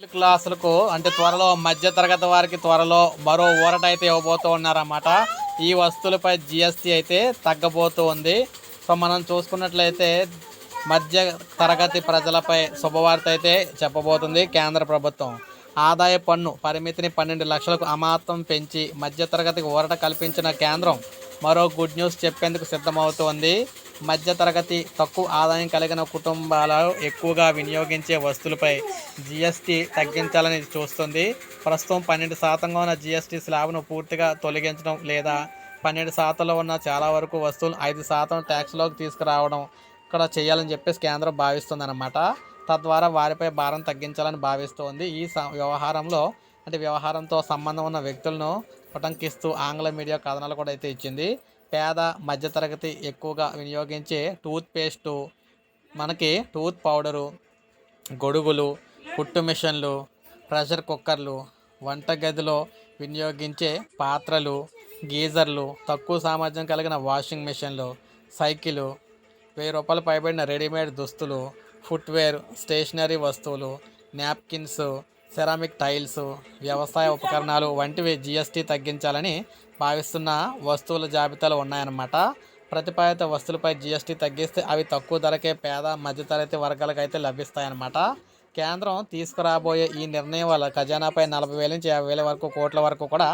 Middle క్లాసులకు అంటే త్వరలో మధ్య తరగతి వారికి త్వరలో మరో ఊరట అయితే ఇవ్వబోతూ ఉన్నారన్నమాట. ఈ వస్తువులపై జిఎస్టీ అయితే తగ్గబోతూ ఉంది. సో మనం చూసుకున్నట్లయితే మధ్య తరగతి ప్రజలపై శుభవార్త అయితే చెప్పబోతుంది కేంద్ర ప్రభుత్వం. ఆదాయ పన్ను పరిమితిని పన్నెండు లక్షలకు అమాతం పెంచి మధ్య తరగతికి ఊరట కల్పించిన కేంద్రం మరో గుడ్ న్యూస్ చెప్పేందుకు సిద్ధమవుతోంది మధ్య తరగతి తక్కువ ఆదాయం కలిగిన కుటుంబాలు ఎక్కువగా వినియోగించే వస్తువులపై జిఎస్టీ తగ్గించాలని చూస్తుంది. ప్రస్తుతం పన్నెండు శాతంగా ఉన్న జిఎస్టీ స్లాబ్ను పూర్తిగా తొలగించడం లేదా పన్నెండు శాతంలో ఉన్న చాలా వరకు వస్తువులు ఐదు శాతం ట్యాక్స్లోకి తీసుకురావడం ఇక్కడ చేయాలని చెప్పేసి కేంద్రం భావిస్తుందన్నమాట. తద్వారా వారిపై భారం తగ్గించాలని భావిస్తోంది. ఈ స- వ్యవహారంలో అంటే వ్యవహారంతో సంబంధం ఉన్న వ్యక్తులను ఉటంకిస్తూ ఆంగ్ల మీడియా కథనాలు కూడా అయితే ఇచ్చింది. పేద మధ్యతరగతి ఎక్కువగా వినియోగించే టూత్ పేస్టు మనకి టూత్ పౌడరు గొడుగులు కుట్టు మిషన్లు ప్రెషర్ కుక్కర్లు వంటగదిలో వినియోగించే పాత్రలు గీజర్లు తక్కువ సామర్థ్యం కలిగిన వాషింగ్ మిషన్లు సైకిలు వెయ్యి రూపాయలు పైబడిన రెడీమేడ్ దుస్తులు ఫుట్వేర్ స్టేషనరీ వస్తువులు నాప్కిన్స్ సెరామిక్ టైల్స్ వ్యవసాయ ఉపకరణాలు వంటివి జిఎస్టీ తగ్గించాలని భావిస్తున్న వస్తువుల జాబితాలో ఉన్నాయన్నమాట. ప్రతిపాదిత వస్తువులపై జిఎస్టీ తగ్గిస్తే అవి తక్కువ ధరకే పేద మధ్యతరగతి వర్గాలకు అయితే లభిస్తాయన్నమాట. కేంద్రం తీసుకురాబోయే ఈ నిర్ణయం వల్ల ఖజానాపై నలభై వేల నుంచి యాభై వేల వరకు కోట్ల వరకు కూడా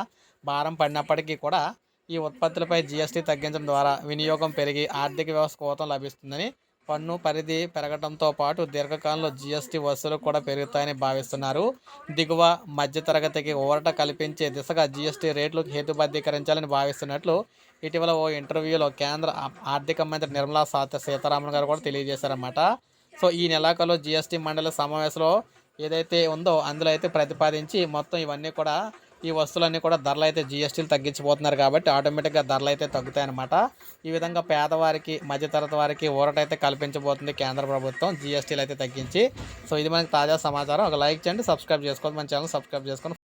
భారం పడినప్పటికీ కూడా ఈ ఉత్పత్తులపై జిఎస్టీ తగ్గించడం ద్వారా వినియోగం పెరిగి ఆర్థిక వ్యవస్థ కోతం లభిస్తుందని పన్ను పరిధి పెరగడంతో పాటు దీర్ఘకాలంలో జీఎస్టీ వసూలు కూడా పెరుగుతాయని భావిస్తున్నారు. దిగువ మధ్యతరగతికి ఊరట కల్పించే దిశగా జీఎస్టీ రేట్లు హేతుబద్ధీకరించాలని భావిస్తున్నట్లు ఇటీవల ఓ ఇంటర్వ్యూలో కేంద్ర ఆర్థిక మంత్రి నిర్మలా సాత సీతారామన్ గారు కూడా తెలియజేశారన్నమాట. సో ఈ నెలాఖరులో జీఎస్టీ మండలి సమావేశంలో ఏదైతే ఉందో అందులో అయితే ప్రతిపాదించి మొత్తం ఇవన్నీ కూడా ఈ వస్తువులన్నీ కూడా ధరలు అయితే జిఎస్టీలు తగ్గించిపోతున్నారు కాబట్టి ఆటోమేటిక్గా ధరలు అయితే తగ్గుతాయన్నమాట. ఈ విధంగా పేదవారికి మధ్యతరగతి వారికి ఊరటైతే కల్పించబోతుంది కేంద్ర ప్రభుత్వం జిఎస్టీలు అయితే తగ్గించి. సో ఇది మనకి తాజా సమాచారం. ఒక లైక్ చేయండి సబ్స్క్రైబ్ చేసుకోండి మన ఛానల్ సబ్స్క్రైబ్ చేసుకొని